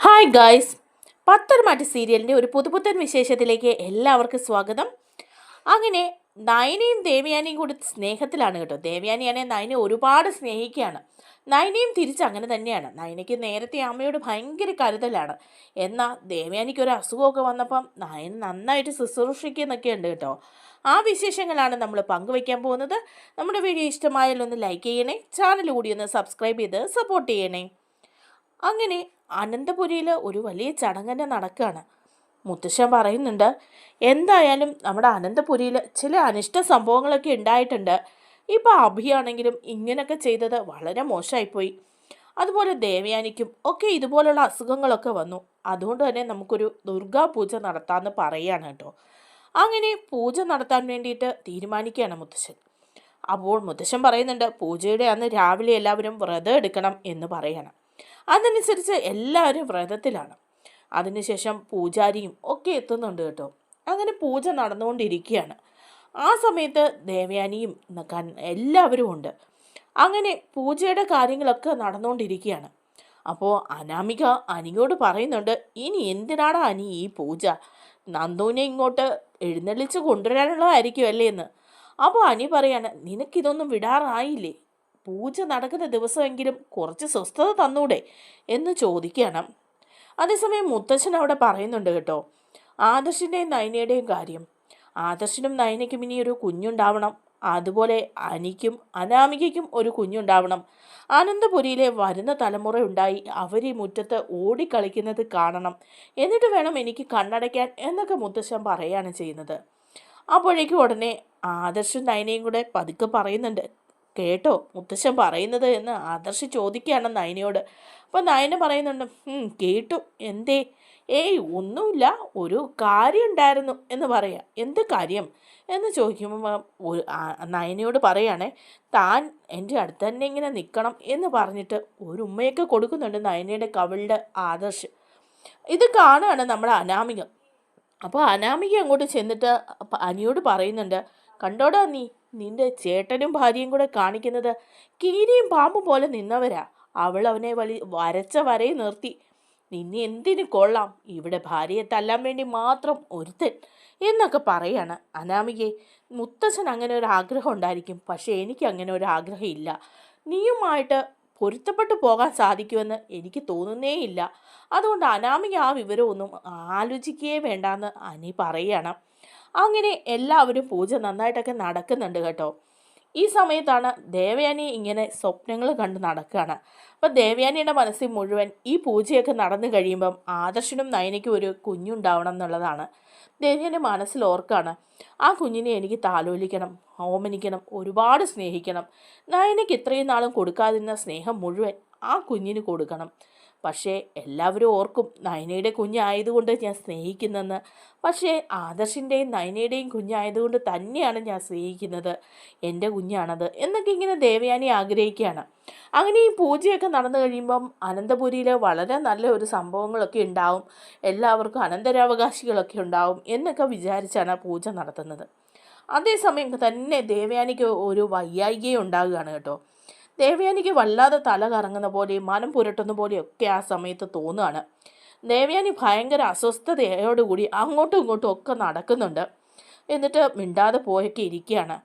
Hi guys Patharamattu സീരിയലിന്റെ ഒരു പുതുപുത്തൻ വിശേഷത്തിലേക്ക് എല്ലാവർക്കും സ്വാഗതം. അങ്ങനെ നയനയും ദേവയാനിയും കൂടി സ്നേഹത്തിലാണ് കേട്ടോ. ദേവയാനിയാണെ നയനെ ഒരുപാട് സ്നേഹിക്കുകയാണ്. നയനയും തിരിച്ച് അങ്ങനെ തന്നെയാണ്. നയനയ്ക്ക് നേരത്തെ അമ്മയോട് ഭയങ്കര കരുതലാണ്. എന്നാൽ ദേവയാനിക്ക് ഒരു അസുഖമൊക്കെ വന്നപ്പം നയൻ നന്നായിട്ട് ശുശ്രൂഷിക്കുന്നൊക്കെ ഉണ്ട് കേട്ടോ. ആ വിശേഷങ്ങളാണ് നമ്മൾ പങ്കുവയ്ക്കാൻ പോകുന്നത്. നമ്മുടെ വീഡിയോ ഇഷ്ടമായാലൊന്ന് ലൈക്ക് ചെയ്യണേ. ചാനൽ കൂടി ഒന്ന് സബ്സ്ക്രൈബ് ചെയ്ത് സപ്പോർട്ട് ചെയ്യണേ. അങ്ങനെ അനന്തപുരിയിൽ ഒരു വലിയ ചടങ്ങ് തന്നെ നടക്കുകയാണ് മുത്തശ്ശൻ പറയുന്നുണ്ട് എന്തായാലും നമ്മുടെ അനന്തപുരിയിൽ ചില അനിഷ്ട സംഭവങ്ങളൊക്കെ ഉണ്ടായിട്ടുണ്ട്. ഇപ്പോൾ അഭിയാണെങ്കിലും ഇങ്ങനെയൊക്കെ ചെയ്തത് വളരെ മോശമായിപ്പോയി അതുപോലെ ദേവയാനിക്കും ഒക്കെ ഇതുപോലുള്ള അസുഖങ്ങളൊക്കെ വന്നു. അതുകൊണ്ട് തന്നെ നമുക്കൊരു ദുർഗാ പൂജ നടത്താമെന്ന് പറയുകയാണ് കേട്ടോ. അങ്ങനെ പൂജ നടത്താൻ വേണ്ടിയിട്ട് തീരുമാനിക്കുകയാണ് മുത്തശ്ശൻ. അപ്പോൾ മുത്തശ്ശൻ പറയുന്നുണ്ട് പൂജയുടെ അന്ന് രാവിലെ എല്ലാവരും വ്രതം എടുക്കണം എന്ന് പറയണം. അതനുസരിച്ച് എല്ലാവരും വ്രതത്തിലാണ്. അതിനുശേഷം പൂജാരിയും ഒക്കെ എത്തുന്നുണ്ട് കേട്ടോ. അങ്ങനെ പൂജ നടന്നുകൊണ്ടിരിക്കുകയാണ്. ആ സമയത്ത് ദേവയാനിയും എല്ലാവരും ഉണ്ട്. അങ്ങനെ പൂജയുടെ കാര്യങ്ങളൊക്കെ നടന്നുകൊണ്ടിരിക്കുകയാണ്. അപ്പോൾ അനാമിക അനിയോട് പറയുന്നുണ്ട് ഇനി എന്തിനാണ് അനി ഈ പൂജ? നന്ദുവിനെ ഇങ്ങോട്ട് എഴുന്നള്ളിച്ച് കൊണ്ടുവരാനുള്ളതായിരിക്കും അല്ലേ എന്ന് അപ്പോൾ അനി പറയാണ് നിനക്കിതൊന്നും വിടാറായില്ലേ? പൂജ നടക്കുന്ന ദിവസമെങ്കിലും കുറച്ച് സ്വസ്ഥത തന്നൂടെ എന്ന് ചോദിക്കണം. അതേസമയം മുത്തച്ഛൻ അവിടെ പറയുന്നുണ്ട് കേട്ടോ ആദർശിന്റെയും നയനയുടെയും കാര്യം. ആദർശിനും നയനയ്ക്കും ഇനി ഒരു കുഞ്ഞുണ്ടാവണം. അതുപോലെ അനിക്കും അനാമികയ്ക്കും ഒരു കുഞ്ഞുണ്ടാവണം. ആനന്ദപുരിയിലെ വരുന്ന തലമുറ ഉണ്ടായി അവർ ഈ മുറ്റത്ത് ഓടിക്കളിക്കുന്നത് കാണണം. എന്നിട്ട് വേണം എനിക്ക് കണ്ണടയ്ക്കാൻ എന്നൊക്കെ മുത്തശ്ശൻ പറയുകയാണ് ചെയ്യുന്നത്. അപ്പോഴേക്കും ഉടനെ ആദർശും നയനയും കൂടെ പതുക്കെ പറയുന്നുണ്ട് കേട്ടോ മുത്തശ്ശൻ പറയുന്നത് എന്ന് ആദർശ് ചോദിക്കുകയാണ് നയനയോട് അപ്പോൾ നയന പറയുന്നുണ്ട് "ഉം, കേട്ടു. എന്തേ? ഏയ് ഒന്നുമില്ല. ഒരു കാര്യം ഉണ്ടായിരുന്നു എന്ന് പറയാം. എന്ത് കാര്യം? എന്ന് ചോദിക്കുമ്പോൾ നയനയോട് പറയുകയാണേ താൻ എന്റെ അടുത്ത് തന്നെ ഇങ്ങനെ നിൽക്കണം എന്ന് പറഞ്ഞിട്ട് ഒരു ഉമ്മയൊക്കെ കൊടുക്കുന്നുണ്ട് നയനയുടെ കവിളുടെ ആദർശ്. ഇത് കാണുകയാണ് നമ്മുടെ അനാമിക. അപ്പോൾ അനാമിക അങ്ങോട്ട് ചെന്നിട്ട് അനിയോട് പറയുന്നുണ്ട് കണ്ടോടാ നീ? നിന്റെ ചേട്ടനും ഭാര്യയും കൂടെ കാണിക്കുന്നത് കീരിയും പാമ്പും പോലെ നിന്നവരാ. അവൾ അവനെ വലി വരച്ച വരയെ നിർത്തി. നിന്നെ എന്തിനു കൊള്ളാം? ഇവിടെ ഭാര്യയെ തല്ലാൻ വേണ്ടി മാത്രം ഒരുത്തൻ എന്നൊക്കെ പറയാണ് അനാമികയെ. മുത്തച്ഛൻ അങ്ങനെ ഒരു ആഗ്രഹം ഉണ്ടായിരിക്കും. പക്ഷേ എനിക്ക് അങ്ങനെ ഒരു ആഗ്രഹം ഇല്ല. നീയുമായിട്ട് പൊരുത്തപ്പെട്ടു പോകാൻ സാധിക്കുമെന്ന് എനിക്ക് തോന്നുന്നേയില്ല. അതുകൊണ്ട് അനാമിക ആ വിവരമൊന്നും ആലോചിക്കുകയേ വേണ്ടാന്ന് അനി പറയണം. അങ്ങനെ എല്ലാവരും പൂജ നന്നായിട്ടൊക്കെ നടക്കുന്നുണ്ട് കേട്ടോ. ഈ സമയത്താണ് ദേവയാനി ഇങ്ങനെ സ്വപ്നങ്ങൾ കണ്ട് നടക്കുകയാണ് അപ്പം ദേവയാനിയുടെ മനസ്സിൽ മുഴുവൻ ഈ പൂജയൊക്കെ നടന്നു കഴിയുമ്പം ആദർശനും നയനയ്ക്കും ഒരു കുഞ്ഞുണ്ടാവണം എന്നുള്ളതാണ്. ദേവയാനി മനസ്സിൽ ഓർക്കാണ്. ആ കുഞ്ഞിനെ എനിക്ക് താലോലിക്കണം ഓമനിക്കണം ഒരുപാട് സ്നേഹിക്കണം. നയനയ്ക്ക് ഇത്രയും നാളും കൊടുക്കാതിരുന്ന സ്നേഹം മുഴുവൻ ആ കുഞ്ഞിന് കൊടുക്കണം. പക്ഷേ എല്ലാവരും ഓർക്കും നയനയുടെ കുഞ്ഞായതുകൊണ്ട് ഞാൻ സ്നേഹിക്കുന്നെന്ന്. പക്ഷേ ആദർശിന്റെയും നയനയുടെയും കുഞ്ഞായതുകൊണ്ട് തന്നെയാണ് ഞാൻ സ്നേഹിക്കുന്നത്. എന്റെ കുഞ്ഞാണത് എന്നൊക്കെ ഇങ്ങനെ ദേവയാനി ആഗ്രഹിക്കുകയാണ്. അങ്ങനെ ഈ പൂജയൊക്കെ നടന്നു കഴിയുമ്പം അനന്തപുരിയിൽ വളരെ നല്ല ഒരു സംഭവങ്ങളൊക്കെ ഉണ്ടാവും. എല്ലാവർക്കും അനന്തരാവകാശികളൊക്കെ ഉണ്ടാവും എന്നൊക്കെ വിചാരിച്ചാണ് പൂജ നടത്തുന്നത്. അതേസമയം തന്നെ ദേവയാനിക്ക് ഒരു വയ്യായികയും ഉണ്ടാകുകയാണ് കേട്ടോ. ദേവയാനിക്ക് വല്ലാതെ തല കറങ്ങുന്ന പോലെയും മനം പുരട്ടുന്ന പോലെയും ഒക്കെ ആ സമയത്ത് തോന്നുകയാണ്. ദേവയാനി ഭയങ്കര അസ്വസ്ഥതയോടുകൂടി അങ്ങോട്ടും ഇങ്ങോട്ടും ഒക്കെ നടക്കുന്നുണ്ട്. എന്നിട്ട് മിണ്ടാതെ പോയൊക്കെ ഇരിക്കുകയാണ്.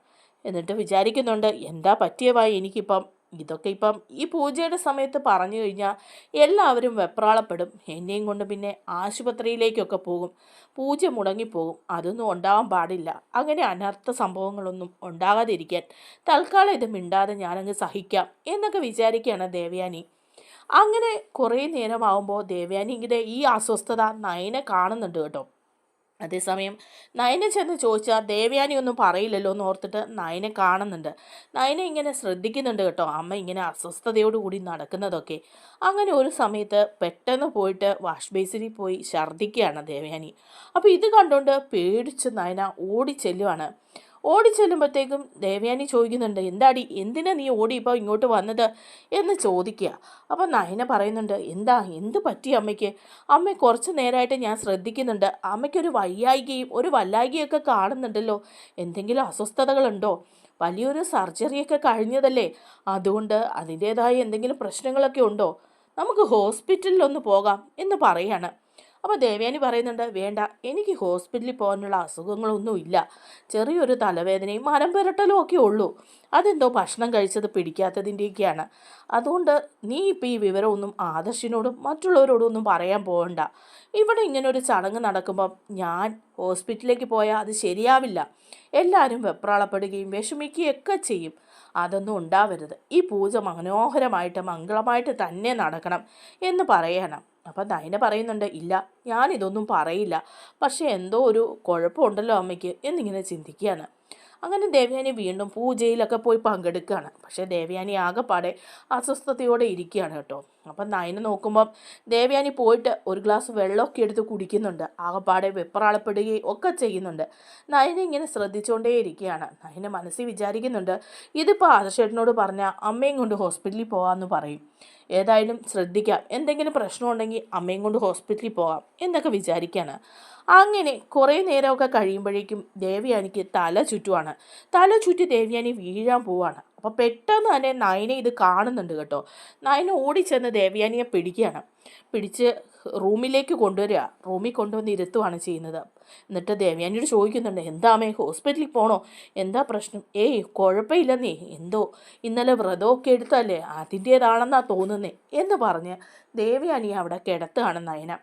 എന്നിട്ട് വിചാരിക്കുന്നുണ്ട് എന്താ പറ്റിയവായി എനിക്കിപ്പം? ഇതൊക്കെ ഇപ്പം ഈ പൂജയുടെ സമയത്ത് പറഞ്ഞു കഴിഞ്ഞാൽ എല്ലാവരും വെപ്രാളപ്പെടും. എന്നെയും കൊണ്ട് പിന്നെ ആശുപത്രിയിലേക്കൊക്കെ പോകും. പൂജ മുടങ്ങിപ്പോകും. അതൊന്നും ഉണ്ടാവാൻ പാടില്ല. അങ്ങനെ അനർത്ഥ സംഭവങ്ങളൊന്നും ഉണ്ടാകാതിരിക്കാൻ തൽക്കാലം ഇത് മിണ്ടാതെ ഞാനങ്ങ് സഹിക്കാം എന്നൊക്കെ വിചാരിക്കുകയാണ് ദേവയാനി. അങ്ങനെ കുറേ നേരമാവുമ്പോൾ ദേവയാനി ഇങ്ങനെ ഈ അസ്വസ്ഥത നയനെ കാണുന്നുണ്ട് കേട്ടോ. അതേസമയം നയന ചെന്ന് ചോദിച്ചാൽ ദേവയാനി ഒന്നും പറയില്ലല്ലോ എന്ന് ഓർത്തിട്ട് നയനെ കാണുന്നുണ്ട്. നയനെ ഇങ്ങനെ ശ്രദ്ധിക്കുന്നുണ്ട് കേട്ടോ അമ്മ ഇങ്ങനെ അസ്വസ്ഥതയോടുകൂടി നടക്കുന്നതൊക്കെ. അങ്ങനെ ഒരു സമയത്ത് പെട്ടെന്ന് പോയിട്ട് വാഷ് ബേസിനിൽ പോയി ഛർദ്ദിക്കുകയാണ് ദേവയാനി. അപ്പോൾ ഇത് കണ്ടുകൊണ്ട് പേടിച്ച് നയന ഓടി ചെല്ലുവാണ് ഓടി ചെല്ലുമ്പോഴത്തേക്കും ദേവയാനി ചോദിക്കുന്നുണ്ട് എന്താടി എന്തിനാ നീ ഓടി ഇപ്പോൾ ഇങ്ങോട്ട് വന്നത്? എന്ന് ചോദിക്കുക. അപ്പം നയന പറയുന്നുണ്ട് എന്താ എന്ത് പറ്റി അമ്മയ്ക്ക്? അമ്മ കുറച്ച് നേരമായിട്ട് ഞാൻ ശ്രദ്ധിക്കുന്നുണ്ട്. അമ്മയ്ക്കൊരു വയ്യായികയും ഒരു വല്ലായികയൊക്കെ കാണുന്നുണ്ടല്ലോ. എന്തെങ്കിലും അസ്വസ്ഥതകളുണ്ടോ? വലിയൊരു സർജറിയൊക്കെ കഴിഞ്ഞതല്ലേ? അതുകൊണ്ട് അതിന്റേതായ എന്തെങ്കിലും പ്രശ്നങ്ങളൊക്കെ ഉണ്ടോ? നമുക്ക് ഹോസ്പിറ്റലിലൊന്ന് പോകാം എന്ന് പറയാണ്. അപ്പോൾ ദേവയാനി പറയുന്നുണ്ട് വേണ്ട എനിക്ക് ഹോസ്പിറ്റലിൽ പോകാനുള്ള അസുഖങ്ങളൊന്നും ഇല്ല. ചെറിയൊരു തലവേദനയും മരം പുരട്ടലും ഒക്കെ ഉള്ളൂ. അതെന്തോ ഭക്ഷണം കഴിച്ചത് പിടിക്കാത്തതിന്റെയൊക്കെയാണ് അതുകൊണ്ട് നീ ഇപ്പോൾ ഈ വിവരമൊന്നും ആദർശിനോടും മറ്റുള്ളവരോടും ഒന്നും പറയാൻ പോകണ്ട. ഇവിടെ ഇങ്ങനെ ഒരു ചടങ്ങ് നടക്കുമ്പം ഞാൻ ഹോസ്പിറ്റലിലേക്ക് പോയാൽ അത് ശരിയാവില്ല. എല്ലാവരും വെപ്രാളപ്പെടുകയും വിഷമിക്കുകയൊക്കെ ചെയ്യും. അതൊന്നും ഉണ്ടാവരുത്. ഈ പൂജ മനോഹരമായിട്ട് മംഗളമായിട്ട് തന്നെ നടക്കണം എന്ന് പറയണം. അപ്പം നയന പറയുന്നുണ്ട് ഇല്ല ഞാനിതൊന്നും പറയില്ല. പക്ഷേ എന്തോ ഒരു കുഴപ്പമുണ്ടല്ലോ അമ്മയ്ക്ക് എന്നിങ്ങനെ ചിന്തിക്കുകയാണ്. അങ്ങനെ ദേവയാനി വീണ്ടും പൂജയിലൊക്കെ പോയി പങ്കെടുക്കുകയാണ്. പക്ഷേ ദേവയാനി ആകെപ്പാടെ അസ്വസ്ഥതയോടെ ഇരിക്കുകയാണ് കേട്ടോ. അപ്പം നയന നോക്കുമ്പം ദേവയാനി പോയിട്ട് ഒരു ഗ്ലാസ് വെള്ളമൊക്കെ എടുത്ത് കുടിക്കുന്നുണ്ട്. ആകെപ്പാടെ വെപ്രാളപ്പെടുകയും ഒക്കെ ചെയ്യുന്നുണ്ട്. നയന ഇങ്ങനെ ശ്രദ്ധിച്ചുകൊണ്ടേ ഇരിക്കുകയാണ്. നയന മനസ്സിൽ വിചാരിക്കുന്നുണ്ട് ഇതിപ്പോൾ ആദർശേട്ടനോട് പറഞ്ഞാൽ അമ്മയും കൊണ്ട് ഹോസ്പിറ്റലിൽ പോകാമെന്ന് പറയും. ഏതായാലും ശ്രദ്ധിക്കാം. എന്തെങ്കിലും പ്രശ്നമുണ്ടെങ്കിൽ അമ്മയും കൊണ്ട് ഹോസ്പിറ്റലിൽ പോകാം എന്നൊക്കെ വിചാരിക്കുകയാണ്. അങ്ങനെ കുറേ നേരമൊക്കെ കഴിയുമ്പോഴേക്കും ദേവയാനിക്ക് തല ചുറ്റുവാണ്. തല ചുറ്റി ദേവയാനി വീഴാൻ പോവാണ്. അപ്പോൾ പെട്ടെന്ന് തന്നെ നയനെ ഇത് കാണുന്നുണ്ട് കേട്ടോ. നയന ഓടിച്ചെന്ന് ദേവയാനിയെ പിടിക്കുകയാണ്. പിടിച്ച് റൂമിലേക്ക് കൊണ്ടുവരിക. റൂമിൽ കൊണ്ടുവന്ന് ഇരുത്തുവാണ് ചെയ്യുന്നത്. എന്നിട്ട് ദേവയാനിയോട് ചോദിക്കുന്നുണ്ട് എന്താമേ ഹോസ്പിറ്റലിൽ പോണോ? എന്താ പ്രശ്നം? ഏയ് കുഴപ്പമില്ലെന്നേ. എന്തോ ഇന്നലെ വ്രതമൊക്കെ എടുത്തല്ലേ? അതിന്റേതാണെന്നാ തോന്നുന്നേ എന്ന് പറഞ്ഞ് ദേവയാനി അവിടെ കിടത്തുകയാണ് നയന.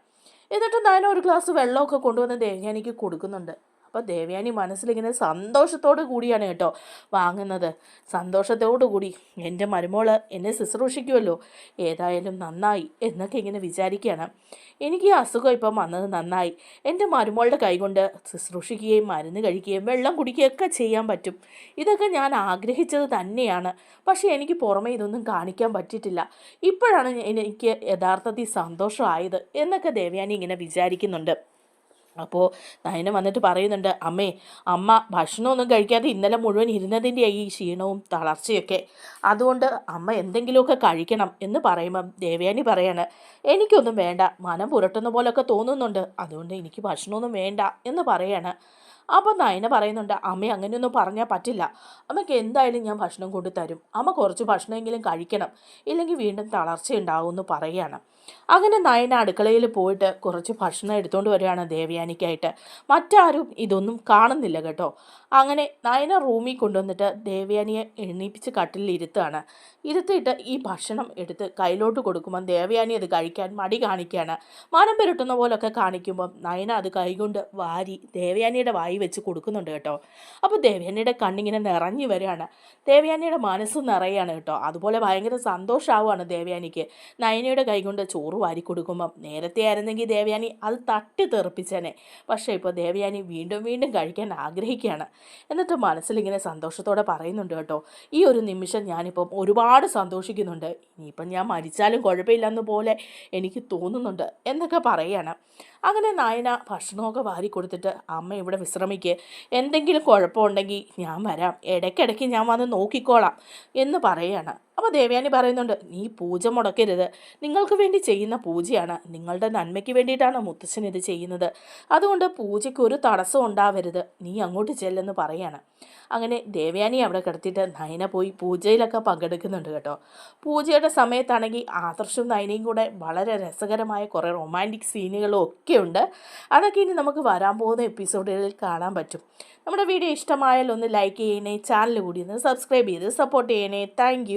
എന്നിട്ട് നയന ഒരു ഗ്ലാസ് വെള്ളമൊക്കെ കൊണ്ടുവന്ന് ദേവയാനിക്ക് കൊടുക്കുന്നുണ്ട്. അപ്പോൾ ദേവയാനി മനസ്സിലിങ്ങനെ സന്തോഷത്തോടു കൂടിയാണ് കേട്ടോ വാങ്ങുന്നത്. സന്തോഷത്തോടു കൂടി എന്റെ മരുമോൾ എന്നെ ശുശ്രൂഷിക്കുമല്ലോ ഏതായാലും നന്നായി എന്നൊക്കെ ഇങ്ങനെ വിചാരിക്കുകയാണ്. എനിക്ക് ഈ അസുഖം ഇപ്പം വന്നത് നന്നായി. എന്റെ മരുമോളുടെ കൈകൊണ്ട് ശുശ്രൂഷിക്കുകയും മരുന്ന് കഴിക്കുകയും വെള്ളം കുടിക്കുകയൊക്കെ ചെയ്യാൻ പറ്റും. ഇതൊക്കെ ഞാൻ ആഗ്രഹിച്ചത് തന്നെയാണ്. പക്ഷേ എനിക്ക് പുറമേ ഇതൊന്നും കാണിക്കാൻ പറ്റിയിട്ടില്ല. ഇപ്പോഴാണ് എനിക്ക് യഥാർത്ഥത്തിൽ സന്തോഷമായത് എന്നൊക്കെ ദേവയാനി ഇങ്ങനെ വിചാരിക്കുന്നുണ്ട്. അപ്പോൾ നയന വന്നിട്ട് പറയുന്നുണ്ട് അമ്മേ അമ്മ ഭക്ഷണമൊന്നും കഴിക്കാതെ ഇന്നലെ മുഴുവൻ ഇരുന്നതിന്റെ ഈ ക്ഷീണവും തളർച്ചയൊക്കെ. അതുകൊണ്ട് അമ്മ എന്തെങ്കിലുമൊക്കെ കഴിക്കണം എന്ന് പറയുമ്പം ദേവയാനി പറയാണ് എനിക്കൊന്നും വേണ്ട. മനം പുരട്ടുന്ന പോലൊക്കെ തോന്നുന്നുണ്ട്. അതുകൊണ്ട് എനിക്ക് ഭക്ഷണമൊന്നും വേണ്ട എന്ന് പറയാണ്. അപ്പോൾ നയന പറയുന്നുണ്ട് അമ്മ അങ്ങനെയൊന്നും പറഞ്ഞാൽ പറ്റില്ല. അമ്മയ്ക്ക് എന്തായാലും ഞാൻ ഭക്ഷണം കൊണ്ടുതരും. അമ്മ കുറച്ച് ഭക്ഷണമെങ്കിലും കഴിക്കണം. ഇല്ലെങ്കിൽ വീണ്ടും തളർച്ച ഉണ്ടാവും എന്ന് പറയുകയാണ് അങ്ങനെ നയന അടുക്കളയിൽ പോയിട്ട് കുറച്ച് ഭക്ഷണം എടുത്തുകൊണ്ട് വരികയാണ് ദേവയാനിക്കായിട്ട്. മറ്റാരും ഇതൊന്നും കാണുന്നില്ല കേട്ടോ. അങ്ങനെ നയന റൂമിൽ കൊണ്ടുവന്നിട്ട് ദേവയാനിയെ എണ്ണീപ്പിച്ച് കട്ടിലിൽ ഇരുത്തുകയാണ്. ഇരുത്തിയിട്ട് ഈ ഭക്ഷണം എടുത്ത് കയ്യിലോട്ട് കൊടുക്കുമ്പോൾ ദേവയാനി അത് കഴിക്കാൻ മടി കാണിക്കുകയാണ്. മനം പെരുട്ടുന്ന പോലൊക്കെ കാണിക്കുമ്പം നയന അത് കൈകൊണ്ട് വാരി ദേവയാനിയുടെ വായി വെച്ച് കൊടുക്കുന്നുണ്ട് കേട്ടോ. അപ്പോൾ ദേവയാനിയുടെ കണ്ണിങ്ങനെ നിറഞ്ഞു വരികയാണ്. ദേവയാനിയുടെ മനസ്സ് നിറയാണ് കേട്ടോ. അതുപോലെ ഭയങ്കര സന്തോഷമാവുകയാണ് ദേവയാനിക്ക്. നയനയുടെ കൈകൊണ്ട് ചോറ് വാരി കൊടുക്കുമ്പം നേരത്തെ ആയിരുന്നെങ്കിൽ ദേവയാനി അത് തട്ടി തെറിപ്പിച്ചേനെ. പക്ഷേ ഇപ്പോൾ ദേവയാനി വീണ്ടും വീണ്ടും കഴിക്കാൻ ആഗ്രഹിക്കുകയാണ്. എന്നിട്ട് മനസ്സിലിങ്ങനെ സന്തോഷത്തോടെ പറയുന്നുണ്ട് കേട്ടോ ഈ ഒരു നിമിഷം ഞാനിപ്പം ഒരുപാട് സന്തോഷിക്കുന്നുണ്ട്. ഇനിയിപ്പം ഞാൻ മരിച്ചാലും കുഴപ്പമില്ലെന്ന് പോലെ എനിക്ക് തോന്നുന്നുണ്ട് എന്നൊക്കെ പറയുകയാണ്. അങ്ങനെ നായന ഭക്ഷണമൊക്കെ വാരി കൊടുത്തിട്ട് അമ്മ ഇവിടെ വിശ്രമിക്ക്. എന്തെങ്കിലും കുഴപ്പമുണ്ടെങ്കിൽ ഞാൻ വരാം. ഇടയ്ക്കിടയ്ക്ക് ഞാൻ വന്ന് നോക്കിക്കോളാം എന്ന് പറയുകയാണ് അപ്പോൾ ദേവയാനി പറയുന്നുണ്ട് നീ പൂജ മുടക്കരുത്. നിങ്ങൾക്ക് വേണ്ടി ചെയ്യുന്ന പൂജയാണ്. നിങ്ങളുടെ നന്മയ്ക്ക് വേണ്ടിയിട്ടാണ് മുത്തച്ഛൻ ഇത് ചെയ്യുന്നത്. അതുകൊണ്ട് പൂജയ്ക്ക് ഒരു തടസ്സം ഉണ്ടാവരുത്. നീ അങ്ങോട്ട് ചെല്ലെന്ന് പറയാണ്. അങ്ങനെ ദേവയാനി അവിടെ കിടത്തിയിട്ട് നയന പോയി പൂജയിലൊക്കെ പങ്കെടുക്കുന്നുണ്ട് കേട്ടോ. പൂജയുടെ സമയത്താണെങ്കിൽ ആദർശവും നയനയും കൂടെ വളരെ രസകരമായ കുറേ റൊമാന്റിക് സീനുകളും ഒക്കെ ഉണ്ട് അതൊക്കെ ഇനി നമുക്ക് വരാൻ പോകുന്ന എപ്പിസോഡുകളിൽ കാണാൻ പറ്റും. നമ്മുടെ വീഡിയോ ഇഷ്ടമായാൽ ഒന്ന് ലൈക്ക് ചെയ്യണേ ചാനൽ കൂടി ഒന്ന് സബ്സ്ക്രൈബ് ചെയ്ത് സപ്പോർട്ട് ചെയ്യണേ. താങ്ക്